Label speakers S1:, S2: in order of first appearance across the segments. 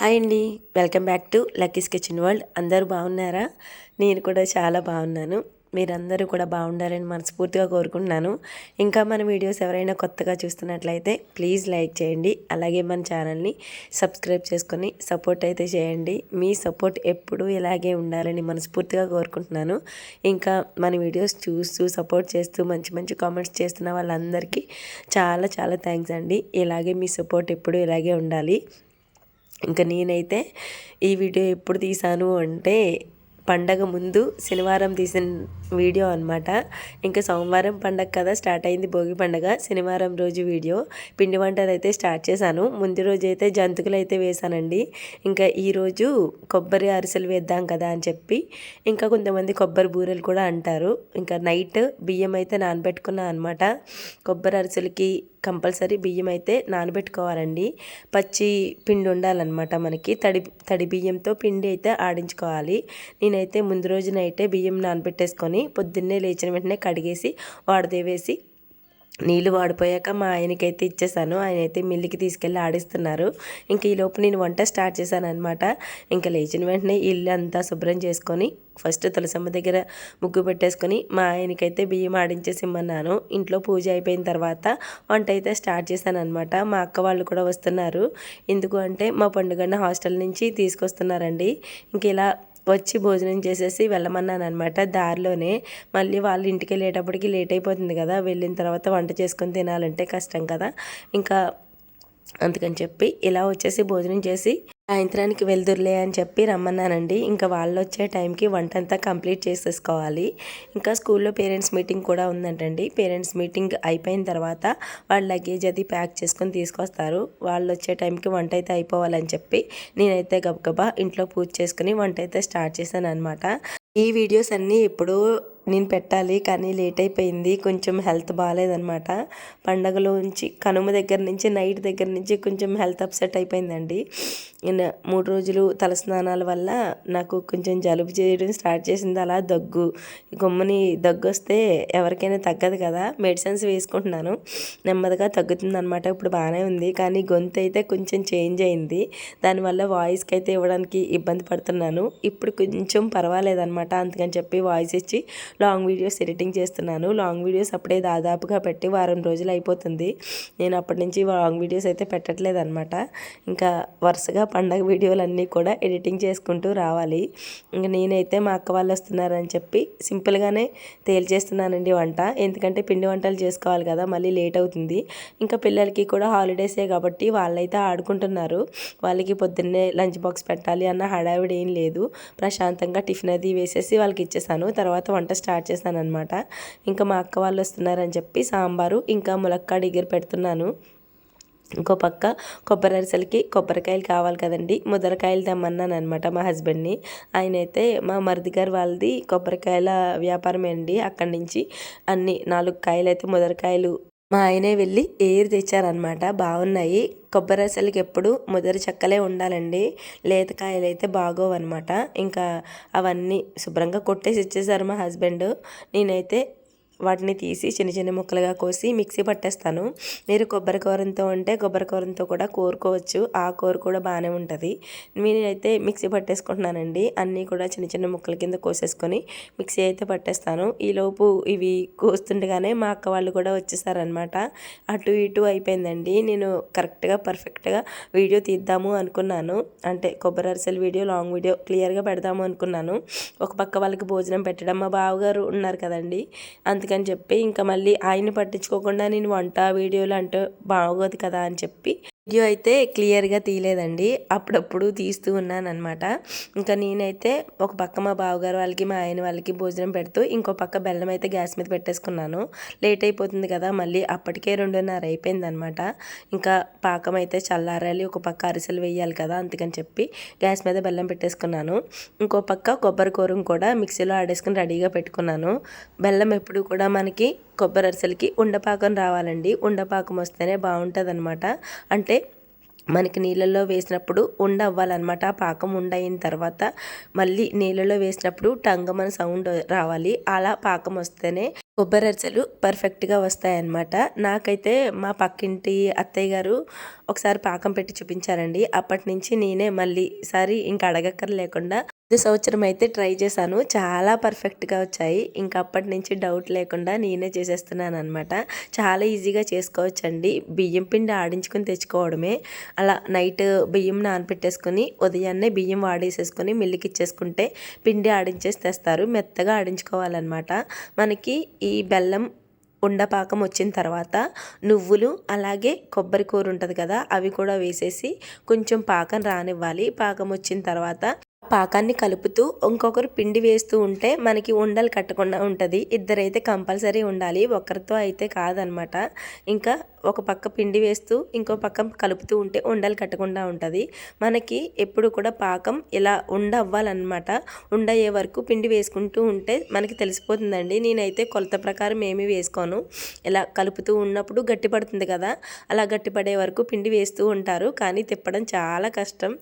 S1: Hi అండి. Welcome back to Lucky's kitchen world. అందరూ బాగున్నారా? నేను కూడా చాలా బాగున్నాను. మీరందరూ కూడా బాగుండాలని మనస్ఫూర్తిగా కోరుకుంటున్నాను. ఇంకా మన వీడియోస్ ఎవరైనా కొత్తగా చూస్తున్నట్లయితే ప్లీజ్ లైక్ చేయండి. అలాగే మన ఛానల్ని సబ్స్క్రైబ్ చేసుకొని సపోర్ట్ అయితే చేయండి. మీ సపోర్ట్ ఎప్పుడూ ఇలాగే ఉండాలని మనస్ఫూర్తిగా కోరుకుంటున్నాను. ఇంకా మన వీడియోస్ చూస్తూ సపోర్ట్ చేస్తూ మంచి మంచి కామెంట్స్ చేస్తున్న వాళ్ళందరికీ చాలా చాలా థ్యాంక్స్ అండి. ఇలాగే మీ సపోర్ట్ ఎప్పుడూ ఇలాగే ఉండాలి. ఇంకా నేనైతే ఈ వీడియో ఎప్పుడు తీసాను అంటే పండగ ముందు శనివారం తీసిన వీడియో అనమాట ఇంకా సోమవారం పండగ కదా స్టార్ట్ అయింది భోగి పండగ. శనివారం రోజు వీడియో. పిండి వంటలు అయితే స్టార్ట్ చేశాను. ముందు రోజు అయితే జంతుకులు అయితే వేశానండి. ఇంకా ఈరోజు కొబ్బరి అరిసెలు వేద్దాం కదా అని చెప్పి ఇంకా కొంతమంది కొబ్బరి బూరెలు కూడా అంటారు. ఇంకా నైట్ బియ్యం అయితే నానబెట్టుకున్నా అనమాట కొబ్బరి అరిసెలకి కంపల్సరీ బియ్యం అయితే నానబెట్టుకోవాలండి. పచ్చి పిండి ఉండాలన్నమాట మనకి. తడి తడి బియ్యంతో పిండి అయితే ఆడించుకోవాలి. నేనైతే ముందు రోజునైతే బియ్యం నానబెట్టేసుకొని పొద్దున్నే లేచిన వెంటనే కడిగేసి వాడదేవేసి నీళ్ళు వాడిపోయాక మా ఆయనకైతే ఇచ్చేసాను. ఆయన అయితే మిల్లికి తీసుకెళ్ళి ఆడిస్తున్నారు. ఇంకా ఈలోపు నేను వంట స్టార్ట్ చేశాను అనమాట ఇంకా లేచిన వెంటనే ఇల్లు అంతా శుభ్రం చేసుకొని ఫస్ట్ తులసమ్మ దగ్గర ముగ్గు పెట్టేసుకొని మా ఆయనకైతే బియ్యం ఆడించేసి ఇమ్మన్నాను. ఇంట్లో పూజ అయిపోయిన తర్వాత వంట అయితే స్టార్ట్ చేశాను అనమాట మా అక్క వాళ్ళు కూడా వస్తున్నారు. ఎందుకు అంటే మా పండుగన్న హాస్టల్ నుంచి తీసుకొస్తున్నారండి. ఇంక ఇలా వచ్చి భోజనం చేసేసి వెళ్ళమన్నాను అనమాట దారిలోనే. మళ్ళీ వాళ్ళ ఇంటికి వెళ్ళేటప్పటికి లేట్ అయిపోతుంది కదా వెళ్ళిన తర్వాత వంట చేసుకొని తినాలంటే కష్టం కదా. ఇంకా అందుకని చెప్పి ఇలా వచ్చేసి భోజనం చేసి సాయంత్రానికి వెళ్దురులే అని చెప్పి రమ్మన్నానండి. ఇంకా వాళ్ళు వచ్చే టైంకి వంట అంతా కంప్లీట్ చేసేసుకోవాలి. ఇంకా స్కూల్లో పేరెంట్స్ మీటింగ్ కూడా ఉందంటండి. పేరెంట్స్ మీటింగ్ అయిపోయిన తర్వాత వాళ్ళ లగేజ్ అది ప్యాక్ చేసుకొని తీసుకొస్తారు. వాళ్ళు వచ్చే టైంకి వంట అయితే అయిపోవాలని చెప్పి నేనైతే గబగబా ఇంట్లో పూజ చేసుకుని వంట అయితే స్టార్ట్ చేశాను అనమాట ఈ వీడియోస్ అన్నీ ఎప్పుడూ నేను పెట్టాలి కానీ లేట్ అయిపోయింది. కొంచెం హెల్త్ బాగాలేదనమాట పండగలోంచి కనుమ దగ్గర నుంచి నైట్ దగ్గర నుంచి కొంచెం హెల్త్ అప్సెట్ అయిపోయిందండి. మూడు రోజులు తలస్నానాల వల్ల నాకు కొంచెం జలుబు చేయడం స్టార్ట్ చేసింది. అలా దగ్గు గమ్ముని దగ్గు వస్తే ఎవరికైనా తగ్గదు కదా. మెడిసిన్స్ వేసుకుంటున్నాను. నెమ్మదిగా తగ్గుతుంది అనమాట ఇప్పుడు బాగానే ఉంది. కానీ గొంతు అయితే కొంచెం చేంజ్ అయింది. దానివల్ల వాయిస్కి అయితే ఇవ్వడానికి ఇబ్బంది పడుతున్నాను. ఇప్పుడు కొంచెం పర్వాలేదనమాట అందుకని చెప్పి వాయిస్ ఇచ్చి లాంగ్ వీడియోస్ ఎడిటింగ్ చేస్తున్నాను. లాంగ్ వీడియోస్ అప్పుడే దాదాపుగా పెట్టి వారం రోజులు అయిపోతుంది. నేను అప్పటి నుంచి లాంగ్ వీడియోస్ అయితే పెట్టట్లేదు అనమాట ఇంకా వరుసగా పండగ వీడియోలు అన్నీ కూడా ఎడిటింగ్ చేసుకుంటూ రావాలి. ఇంకా నేనైతే మా అక్క వాళ్ళు వస్తున్నారని చెప్పి సింపుల్గానే తేల్చేస్తున్నానండి వంట. ఎందుకంటే పిండి వంటలు చేసుకోవాలి కదా మళ్ళీ లేట్ అవుతుంది. ఇంకా పిల్లలకి కూడా హాలిడేసే కాబట్టి వాళ్ళైతే ఆడుకుంటున్నారు. వాళ్ళకి పొద్దున్నే లంచ్ బాక్స్ పెట్టాలి అన్న హడావిడి ఏం లేదు. ప్రశాంతంగా టిఫిన్ అది వేసేసి వాళ్ళకి ఇచ్చేసాను. తర్వాత వంట స్టార్ట్ చేశాను అనమాట ఇంకా మా అక్క వాళ్ళు వస్తున్నారని చెప్పి సాంబారు ఇంకా ములక్కాడ ఎగిరి పెడుతున్నాను. ఇంకో పక్క కొబ్బరి అరిసెలకి కొబ్బరికాయలు కావాలి కదండి. ముదరకాయలు తెమ్మన్నాను అనమాట మా హస్బెండ్ని. ఆయన అయితే మా మరిది గారు వాళ్ళది కొబ్బరికాయల వ్యాపారమే అండి. అక్కడి నుంచి అన్ని నాలుగు కాయలు అయితే ముదరకాయలు మా ఆయనే వెళ్ళి ఏరు తెచ్చారనమాట బాగున్నాయి కొబ్బరి అసలుకి ఎప్పుడు ముదరి చెక్కలే ఉండాలండి. లేతకాయలు అయితే బాగోవన్నమాట. ఇంకా అవన్నీ శుభ్రంగా కొట్టేసి ఇచ్చేసారు మా హస్బెండ్. నేనైతే వాటిని తీసి చిన్న చిన్న ముక్కలుగా కోసి మిక్సీ పట్టేస్తాను. మీరు కొబ్బరి కూరంతో ఉంటే కొబ్బరి కూరంతో కూడా కోరుకోవచ్చు. ఆ కూర కూడా బాగానే ఉంటుంది. నేనైతే మిక్సీ పట్టేసుకుంటున్నానండి. అన్నీ కూడా చిన్న చిన్న ముక్కల కింద కోసేసుకొని మిక్సీ అయితే పట్టేస్తాను. ఈలోపు ఇవి కోస్తుండగానే మా అక్క వాళ్ళు కూడా వచ్చేసారనమాట అటు ఇటు అయిపోయిందండి. నేను కరెక్ట్గా పర్ఫెక్ట్గా వీడియో తీద్దాము అనుకున్నాను. అంటే కొబ్బరి అరిసెలు వీడియో లాంగ్ వీడియో క్లియర్గా పెడదాము అనుకున్నాను. ఒక పక్క వాళ్ళకి భోజనం పెట్టడం మా బావగారు ఉన్నారు కదండి. అందుకే అందుకని చెప్పి ఇంకా మళ్ళీ ఆయన్ని పట్టించుకోకుండా నేను వంట వీడియోలు అంటే బాగోదు కదా అని చెప్పి వీడియో అయితే క్లియర్గా తీయలేదండి. అప్పుడప్పుడు తీస్తూ ఉన్నాను అనమాట ఇంకా నేనైతే ఒక పక్క మా బావగారు వాళ్ళకి మా ఆయన వాళ్ళకి భోజనం పెడుతూ ఇంకో పక్క బెల్లం అయితే గ్యాస్ మీద పెట్టేసుకున్నాను. లేట్ అయిపోతుంది కదా మళ్ళీ అప్పటికే రెండున్నర అయిపోయిందనమాట ఇంకా పాకం అయితే చల్లారాలి ఒక పక్క అరిసెలు వేయాలి కదా అందుకని చెప్పి గ్యాస్ మీద బెల్లం పెట్టేసుకున్నాను. ఇంకో పక్క కొబ్బరి కూరం కూడా మిక్సీలో ఆడేసుకుని రెడీగా పెట్టుకున్నాను. బెల్లం ఎప్పుడు కూడా మనకి కొబ్బరి అరిసెలకి ఉండపాకం రావాలండి. ఉండపాకం వస్తేనే బాగుంటుంది అనమాట అంటే మనకి నీళ్ళల్లో వేసినప్పుడు ఉండ అవ్వాలన్నమాట పాకం ఉండయిన తర్వాత మళ్ళీ నీళ్ళలో వేసినప్పుడు టంగమని సౌండ్ రావాలి. అలా పాకం వస్తేనే కొబ్బరి అరిసెలు పర్ఫెక్ట్గా వస్తాయన్నమాట. నాకైతే మా పక్కింటి అత్తయ్య గారు ఒకసారి పాకం పెట్టి చూపించారండి. అప్పటి నుంచి నేనే మళ్ళీ సారి ఇంకా అడగక్కర్ లేకుండా ఇది సంవత్సరం అయితే ట్రై చేశాను. చాలా పర్ఫెక్ట్గా వచ్చాయి. ఇంకా అప్పటి నుంచి డౌట్ లేకుండా నేనే చేసేస్తున్నాను అనమాట చాలా ఈజీగా చేసుకోవచ్చండి. బియ్యం పిండి ఆడించుకొని తెచ్చుకోవడమే. అలా నైట్ బియ్యం నానపెట్టేసుకొని ఉదయాన్నే బియ్యం వాడేసేసుకొని మిల్లుకి ఇచ్చేసుకుంటే పిండి ఆడించేసి తెస్తారు. మెత్తగా ఆడించుకోవాలన్నమాట. మనకి ఈ బెల్లం ఉండపాకం వచ్చిన తర్వాత నువ్వులు అలాగే కొబ్బరి కూర ఉంటుంది కదా అవి కూడా వేసేసి కొంచెం పాకం రానివ్వాలి. పాకం వచ్చిన తర్వాత పాకాన్ని కలుపుతూ ఇంకొకరు పిండి వేస్తూ ఉంటే మనకి ఉండలు కట్టకుండా ఉంటుంది. ఇద్దరైతే కంపల్సరీ ఉండాలి. ఒకరితో అయితే కాదనమాట. ఇంకా ఒక పక్క పిండి వేస్తూ ఇంకో పక్క కలుపుతూ ఉంటే ఉండలు కట్టకుండా ఉంటుంది. మనకి ఎప్పుడు కూడా పాకం ఇలా ఉండ అవ్వాలన్నమాట. ఉండయ్యే వరకు పిండి వేసుకుంటూ ఉంటే మనకి తెలిసిపోతుందండి. నేనైతే కొలత ప్రకారం ఏమీ వేసుకోను. ఇలా కలుపుతూ ఉన్నప్పుడు గట్టిపడుతుంది కదా. అలా గట్టిపడే వరకు పిండి వేస్తూ ఉంటారు. కానీ తిప్పడం చాలా కష్టం.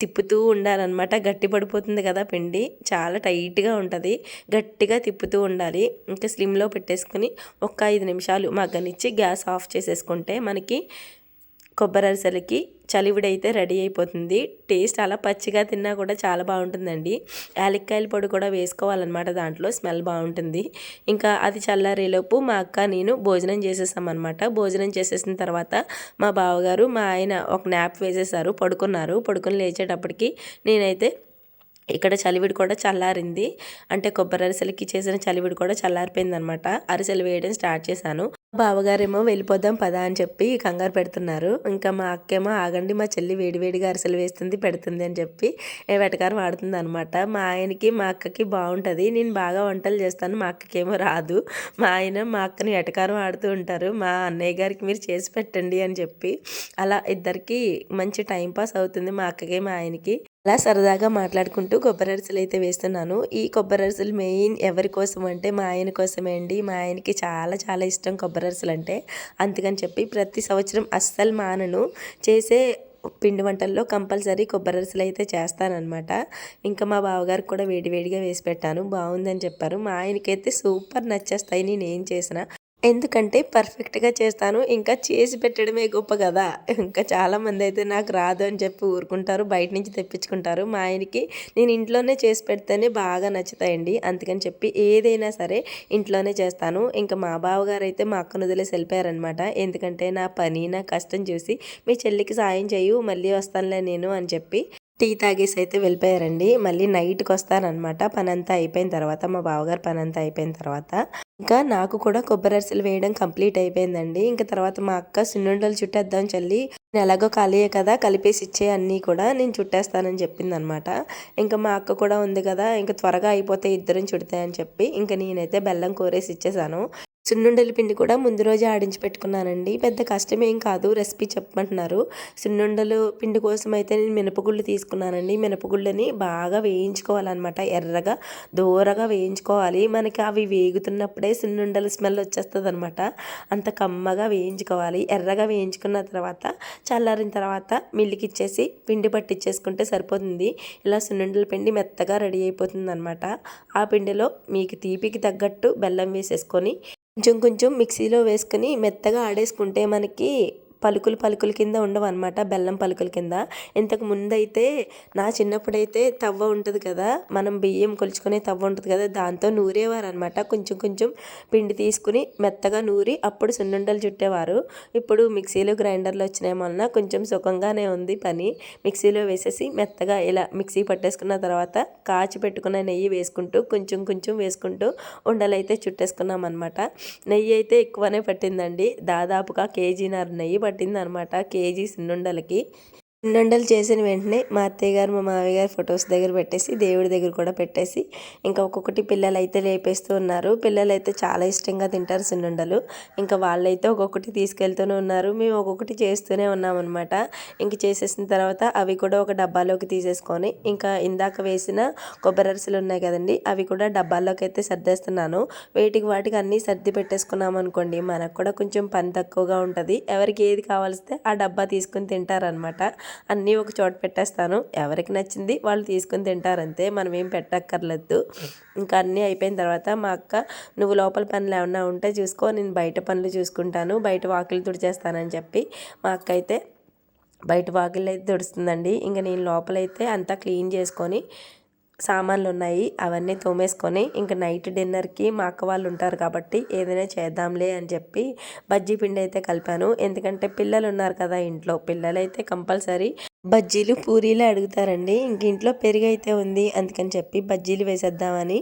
S1: తిప్పుతూ ఉండాలన్నమాట. గట్టి పడిపోతుంది కదా పిండి. చాలా టైట్గా ఉంటుంది. గట్టిగా తిప్పుతూ ఉండాలి. ఇంకా స్లిమ్లో పెట్టేసుకుని ఒక ఐదు నిమిషాలు మగ్గనిచ్చి గ్యాస్ ఆఫ్ చేసేసుకుంటే మనకి కొబ్బరి అరిసెలకి చలివిడైతే రెడీ అయిపోతుంది. టేస్ట్ అలా పచ్చిగా తిన్నా కూడా చాలా బాగుంటుందండి. యాలక్కాయల పొడి కూడా వేసుకోవాలన్నమాట దాంట్లో స్మెల్ బాగుంటుంది. ఇంకా అది చల్లారేలోపు మా అక్క నేను భోజనం చేసేసామన్నమాట. భోజనం చేసేసిన తర్వాత మా బావగారు మా ఆయన ఒక న్యాప్ వేసేసారు పడుకున్నారు. పడుకుని లేచేటప్పటికి నేనైతే ఇక్కడ చలివిడి కూడా చల్లారింది. అంటే కొబ్బరి అరిసెలకి చేసిన చలివిడి కూడా చల్లారిపోయింది అనమాట అరిసెలు వేయడం స్టార్ట్ చేశాను. బావగారేమో వెళ్ళిపోదాం పదా అని చెప్పి కంగారు పెడుతున్నారు. ఇంకా మా అక్కేమో ఆగండి మా చెల్లి వేడివేడిగా అరిసెలు వేస్తుంది పెడుతుంది అని చెప్పి వెటకారం ఆడుతుంది అనమాట మా ఆయనకి మా అక్కకి బాగుంటుంది నేను బాగా వంటలు చేస్తాను మా అక్కకేమో రాదు. మా ఆయన మా అక్కని వెటకారం ఆడుతూ ఉంటారు. మా అన్నయ్య గారికి మీరు చేసి పెట్టండి అని చెప్పి అలా ఇద్దరికి మంచి టైం పాస్ అవుతుంది మా అక్కకి మా ఆయనకి. అలా సరదాగా మాట్లాడుకుంటూ కొబ్బరి అరిసెలు అయితే వేస్తున్నాను. ఈ కొబ్బరి అరిసెలు మెయిన్ ఎవరి కోసం అంటే మా ఆయన కోసమే అండి. మా ఆయనకి చాలా చాలా ఇష్టం కొబ్బరి అరిసెలు అంటే. అందుకని చెప్పి ప్రతి సంవత్సరం అస్సలు మానను. చేసే పిండి వంటల్లో కంపల్సరీ కొబ్బరి అరిసెలు అయితే చేస్తానన్నమాట. ఇంకా మా బావగారికి కూడా వేడివేడిగా వేసి పెట్టాను. బాగుందని చెప్పారు. మా ఆయనకైతే సూపర్ నచ్చేస్తాయి. నేను ఏం చేసినా ఎందుకంటే పర్ఫెక్ట్గా చేస్తాను. ఇంకా చేసి పెట్టడమే గొప్ప కదా. ఇంకా చాలామంది అయితే నాకు రాదు అని చెప్పి ఊరుకుంటారు బయట నుంచి తెప్పించుకుంటారు. మా ఆయనకి నేను ఇంట్లోనే చేసి పెడితేనే బాగా నచ్చుతాయండి. అందుకని చెప్పి ఏదైనా సరే ఇంట్లోనే చేస్తాను. ఇంకా మా బావగారు అయితే మా అక్కను వదిలేసి వెళ్ళిపోయారనమాట ఎందుకంటే నా పని నా కష్టం చూసి మీ చెల్లికి సాయం చేయు మళ్ళీ వస్తానులే నేను అని చెప్పి టీ తాగేసి అయితే వెళ్ళిపోయారండి. మళ్ళీ నైట్కి వస్తారనమాట పనంతా అయిపోయిన తర్వాత మా బావగారు పనంతా అయిపోయిన తర్వాత. ఇంకా నాకు కూడా కొబ్బరి అరిసెలు వేయడం కంప్లీట్ అయిపోయిందండి. ఇంకా తర్వాత మా అక్క సున్నుండలు చుట్టేద్దాం చల్లి నేను ఎలాగో ఖాళీయే కదా కలిపేసి ఇచ్చే అన్నీ కూడా నేను చుట్టేస్తానని చెప్పింది అనమాట ఇంకా మా అక్క కూడా ఉంది కదా ఇంకా త్వరగా అయిపోతే ఇద్దరం చుడతాయని చెప్పి ఇంకా నేనైతే బెల్లం కోరేసి ఇచ్చేసాను. సున్నుండల పిండి కూడా ముందు రోజే ఆడించి పెట్టుకున్నానండి. పెద్ద కష్టమేం కాదు రెసిపీ చెప్పమంటున్నారు. సున్నుండలు పిండి కోసం అయితే నేను మినపగుళ్ళు తీసుకున్నానండి. మినపగుళ్ళని బాగా వేయించుకోవాలన్నమాట. ఎర్రగా దూరగా వేయించుకోవాలి. మనకి అవి వేగుతున్నప్పుడే సున్నుండల స్మెల్ వచ్చేస్తుంది అనమాట అంత కమ్మగా వేయించుకోవాలి. ఎర్రగా వేయించుకున్న తర్వాత చల్లారిన తర్వాత మిల్లికి ఇచ్చేసి పిండి పట్టించేసుకుంటే సరిపోతుంది. ఇలా సున్నుండల పిండి మెత్తగా రెడీ అయిపోతుంది అనమాట ఆ పిండిలో మీకు తీపికి తగ్గట్టు బెల్లం వేసేసుకొని కొంచెం కొంచెం మిక్సీలో వేసుకొని మెత్తగా ఆడేసుకుంటే మనకి పలుకులు పలుకుల కింద ఉండవు అనమాట బెల్లం పలుకుల కింద. ఇంతకు ముందైతే నా చిన్నప్పుడైతే తవ్వ ఉంటుంది కదా మనం బియ్యం కొలుచుకునే తవ్వ ఉంటుంది కదా దాంతో నూరేవారు అనమాట కొంచెం కొంచెం పిండి తీసుకుని మెత్తగా నూరి అప్పుడు సున్నుండలు చుట్టేవారు. ఇప్పుడు మిక్సీలో గ్రైండర్లు వచ్చినాయి వలన కొంచెం సుఖంగానే ఉంది పని. మిక్సీలో వేసేసి మెత్తగా ఇలా మిక్సీ పట్టేసుకున్న తర్వాత కాచి పెట్టుకున్న నెయ్యి వేసుకుంటూ కొంచెం కొంచెం వేసుకుంటూ ఉండలైతే చుట్టేసుకున్నాం అనమాట నెయ్యి అయితే ఎక్కువనే పట్టిందండి. దాదాపుగా కేజీన్నర నెయ్యి పట్టింది. అనమాట కేజీ సున్నుండలకి. సున్నుండలు చేసిన వెంటనే మా అత్తయ్య గారు మా మామయ్య గారు ఫొటోస్ దగ్గర పెట్టేసి దేవుడి దగ్గర కూడా పెట్టేసి ఇంకా ఒక్కొక్కటి పిల్లలు అయితే లేపేస్తూ ఉన్నారు. పిల్లలు అయితే చాలా ఇష్టంగా తింటారు సున్నుండలు. ఇంకా వాళ్ళైతే ఒక్కొక్కటి తీసుకెళ్తూనే ఉన్నారు. మేము ఒక్కొక్కటి చేస్తూనే ఉన్నామన్నమాట. ఇంక చేసేసిన తర్వాత అవి కూడా ఒక డబ్బాలోకి తీసేసుకొని ఇంకా ఇందాక వేసిన కొబ్బరి అరసలు ఉన్నాయి కదండి అవి కూడా డబ్బాల్లోకి అయితే సర్దేస్తున్నాను. వేటికి వాటికి అన్నీ సర్ది పెట్టేసుకున్నాం అనుకోండి మనకు కూడా కొంచెం పని తక్కువగా ఉంటుంది. ఎవరికి ఏది కావాల్స్తే ఆ డబ్బా తీసుకుని తింటారనమాట అన్నీ ఒక చోట పెట్టేస్తాను. ఎవరికి నచ్చింది వాళ్ళు తీసుకొని తింటారంతే మనం ఏం పెట్టక్కర్లేదు. ఇంకా అన్నీ అయిపోయిన తర్వాత మా అక్క నువ్వు లోపల పనులు ఏమన్నా ఉంటే చూసుకో నేను బయట పనులు చూసుకుంటాను బయట వాకిలు తుడిచేస్తానని చెప్పి. మా అక్క అయితే బయట వాకిళ్ళు అయితే తుడుస్తుందండి ఇంకా నేను లోపలైతే అంతా క్లీన్ చేసుకొని సామాన్లు ఉన్నాయి అవన్నీ తోమేసుకొని ఇంకా నైట్ డిన్నర్కి మా అక్క వాళ్ళు ఉంటారు కాబట్టి ఏదైనా చేద్దాంలే అని చెప్పి బజ్జీ పిండి అయితే కలిపాను. ఎందుకంటే పిల్లలు ఉన్నారు కదా ఇంట్లో పిల్లలైతే కంపల్సరీ బజ్జీలు పూరీలు అడుగుతారండి. ఇంక ఇంట్లో పెరుగు అయితే ఉంది. అందుకని చెప్పి బజ్జీలు వేసేద్దామని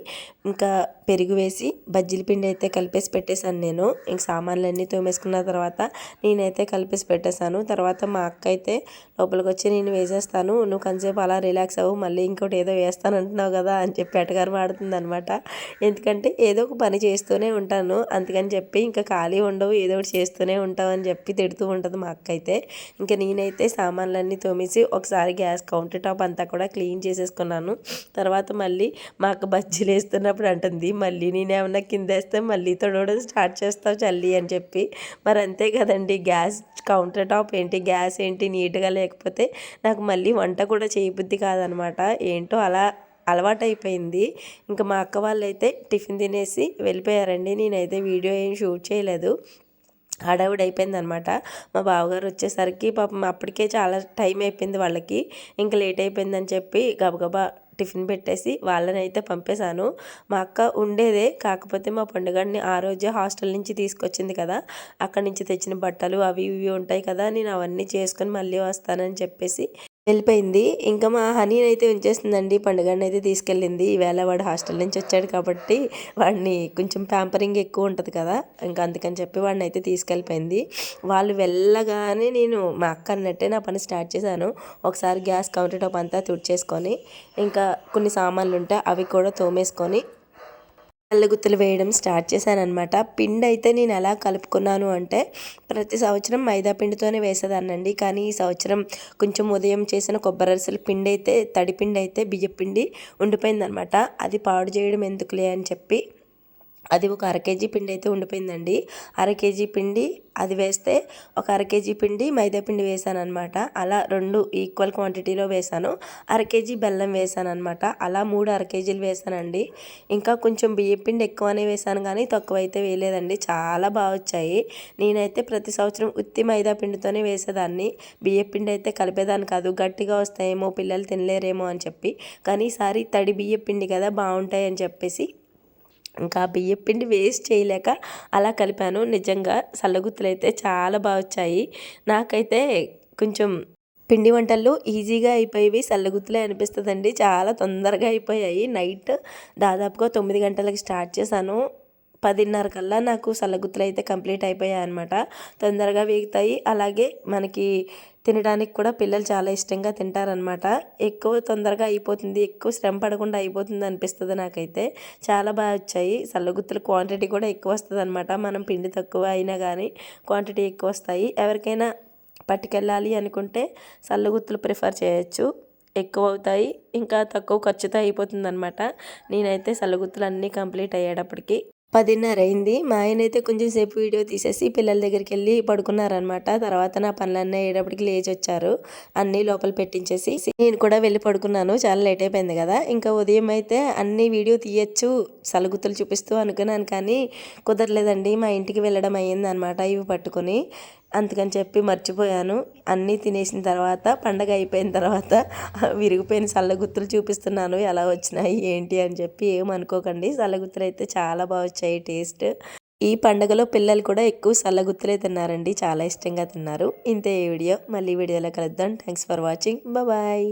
S1: ఇంకా పెరుగు వేసి బజ్జీల పిండి అయితే కలిపేసి పెట్టేశాను నేను. ఇంక సామాన్లు అన్నీ తోమేసుకున్న తర్వాత నేనైతే కలిపేసి పెట్టేశాను. తర్వాత మా అక్క అయితే లోపలికి వచ్చి నేను వేసేస్తాను. నువ్వు కొంతసేపు అలా రిలాక్స్ అవ్వు మళ్ళీ ఇంకోటి ఏదో వేస్తాను అంటున్నావు కదా అని చెప్పి అటగారు మాడుతుంది అనమాట ఎందుకంటే ఏదో ఒక పని చేస్తూనే ఉంటాను. అందుకని చెప్పి ఇంకా ఖాళీ ఉండవు ఏదో ఒకటి చేస్తూనే ఉంటావు అని చెప్పి తిడుతూ ఉంటుంది మా అక్క అయితే. ఇంకా నేనైతే సామాన్లన్నీ తోమేసి చేసి ఒకసారి గ్యాస్ కౌంటర్ టాప్ అంతా కూడా క్లీన్ చేసేసుకున్నాను. తర్వాత మళ్ళీ మా అక్క బజ్జీలు వేస్తున్నప్పుడు అంటుంది మళ్ళీ నేనేమన్నా కింద వేస్తే మళ్ళీ తొడవడం స్టార్ట్ చేస్తావు చల్లి అని చెప్పి. మరి అంతే కదండి గ్యాస్ కౌంటర్ టాప్ ఏంటి గ్యాస్ ఏంటి నీట్గా లేకపోతే నాకు మళ్ళీ వంట కూడా చేయబుద్ధి కాదనమాట. ఏంటో అలా అలవాటైపోయింది. ఇంకా మా అక్క వాళ్ళు అయితే టిఫిన్ తినేసి వెళ్ళిపోయారండి. నేనైతే వీడియో ఏం షూట్ చేయలేదు. హడావుడి అయిపోయింది అనమాట మా బావగారు వచ్చేసరికి పాపం అప్పటికే చాలా టైం అయిపోయింది వాళ్ళకి. ఇంకా లేట్ అయిపోయిందని చెప్పి గబగబా టిఫిన్ పెట్టేసి వాళ్ళని అయితే పంపేశాను. మా అక్క ఉండేదే కాకపోతే మా పండుగని ఆ రోజే హాస్టల్ నుంచి తీసుకొచ్చింది కదా. అక్కడి నుంచి తెచ్చిన బట్టలు అవి ఇవి ఉంటాయి కదా నేను అవన్నీ చేసుకొని మళ్ళీ వస్తానని చెప్పేసి వెళ్ళిపోయింది. ఇంకా మా హనీని అయితే ఉంచేస్తుందండి పండుగని అయితే తీసుకెళ్ళింది. ఈవేళ వాడు హాస్టల్ నుంచి వచ్చాడు కాబట్టి వాడిని కొంచెం ప్యాంపరింగ్ ఎక్కువ ఉంటుంది కదా. ఇంకా అందుకని చెప్పి వాడిని అయితే తీసుకెళ్ళిపోయింది. వాళ్ళు వెళ్ళగానే నేను మా అక్క అన్నట్టే నా పని స్టార్ట్ చేశాను. ఒకసారి గ్యాస్ కౌంటర్ టాప్ అంతా తుడిచేసుకొని ఇంకా కొన్ని సామాన్లు ఉంటే అవి కూడా తోమేసుకొని గుత్తులు వేయడం స్టార్ట్ చేశానమాట పిండి అయితే నేను ఎలా కలుపుకున్నాను అంటే ప్రతి సంవత్సరం మైదా పిండితోనే వేసేదాన్నండి. కానీ ఈ సంవత్సరం కొంచెం ఉదయం చేసిన కొబ్బరి అరసల పిండి అయితే తడి పిండి అయితే బియ్య పిండి ఉండిపోయిందనమాట అది పాడు చేయడం ఎందుకులే అని చెప్పి అది ఒక అర కేజీ పిండి అయితే ఉండిపోయిందండి. అర కేజీ పిండి అది వేస్తే ఒక అర కేజీ పిండి మైదా పిండి వేసాను అనమాట అలా రెండు ఈక్వల్ క్వాంటిటీలో వేసాను. అర కేజీ బెల్లం వేసాను అనమాట అలా మూడు అర కేజీలు వేసానండి. ఇంకా కొంచెం బియ్యం పిండి ఎక్కువనే వేసాను కానీ తక్కువ అయితే వేయలేదండి. చాలా బాగా వచ్చాయి. నేనైతే ప్రతి సంవత్సరం ఉత్తి మైదా పిండితోనే వేసేదాన్ని. బియ్యం పిండి అయితే కలిపేదాన్ని కాదు. గట్టిగా వస్తాయేమో పిల్లలు తినలేరేమో అని చెప్పి. కానీ ఈసారి తడి బియ్యం పిండి కదా బాగుంటాయి అని చెప్పేసి ఇంకా బియ్యం పిండి వేస్ట్ చేయలేక అలా కలిపాను. నిజంగా సల్లగుత్తులు అయితే చాలా బాగా వచ్చాయి. నాకైతే కొంచెం పిండి వంటల్లో ఈజీగా అయిపోయేవి సల్లగుత్తులే అనిపిస్తుందండి. చాలా తొందరగా అయిపోయాయి. నైట్ దాదాపుగా తొమ్మిది గంటలకు స్టార్ట్ చేశాను. పదిన్నర కల్లా నాకు సల్లగుత్తులు అయితే కంప్లీట్ అయిపోయాయి అనమాట తొందరగా వేగుతాయి. అలాగే మనకి తినడానికి కూడా పిల్లలు చాలా ఇష్టంగా తింటారనమాట ఎక్కువ తొందరగా అయిపోతుంది. ఎక్కువ శ్రమ పడకుండా అయిపోతుంది అనిపిస్తుంది నాకైతే. చాలా బాగా వచ్చాయి. సల్లగుత్తుల క్వాంటిటీ కూడా ఎక్కువ వస్తుంది అనమాట మనం పిండి తక్కువ అయినా కానీ క్వాంటిటీ ఎక్కువ వస్తాయి. ఎవరికైనా పట్టుకెళ్ళాలి అనుకుంటే సల్లగుత్తులు ప్రిఫర్ చేయొచ్చు. ఎక్కువ అవుతాయి. ఇంకా తక్కువ ఖర్చుతో అయిపోతుంది అనమాట నేనైతే సల్లగుత్తులు అన్నీ కంప్లీట్ అయ్యేటప్పటికి పదిన్నర అయింది మా ఆయన అయితే కొంచెం సేపు వీడియో తీసేసి పిల్లల దగ్గరికి వెళ్ళి పడుకున్నారనమాట తర్వాత నా పనులన్నీ అయ్యేటప్పటికి లేచి వచ్చారు అన్నీ లోపల పెట్టించేసి నేను కూడా వెళ్ళి పడుకున్నాను. చాలా లేట్ అయిపోయింది కదా. ఇంకా ఉదయం అయితే అన్ని వీడియో తీయచ్చు సలుగుతులు చూపిస్తూ అనుకున్నాను కానీ కుదరలేదండి. మా ఇంటికి వెళ్ళడం అయ్యింది అనమాట ఇవి పట్టుకొని. అందుకని చెప్పి మర్చిపోయాను. అన్నీ తినేసిన తర్వాత పండగ అయిపోయిన తర్వాత విరిగిపోయిన సల్లగుత్తులు చూపిస్తున్నాను. ఎలా వచ్చినాయి ఏంటి అని చెప్పి ఏమనుకోకండి సల్లగుత్తులు అయితే చాలా బాగా వచ్చాయి టేస్ట్. ఈ పండుగలో పిల్లలు కూడా ఎక్కువ సల్లగుత్తులే తిన్నారండి. చాలా ఇష్టంగా తిన్నారు. ఇంతే ఈ వీడియో. మళ్ళీ వీడియోలో కలుద్దాం. Thanks for watching bye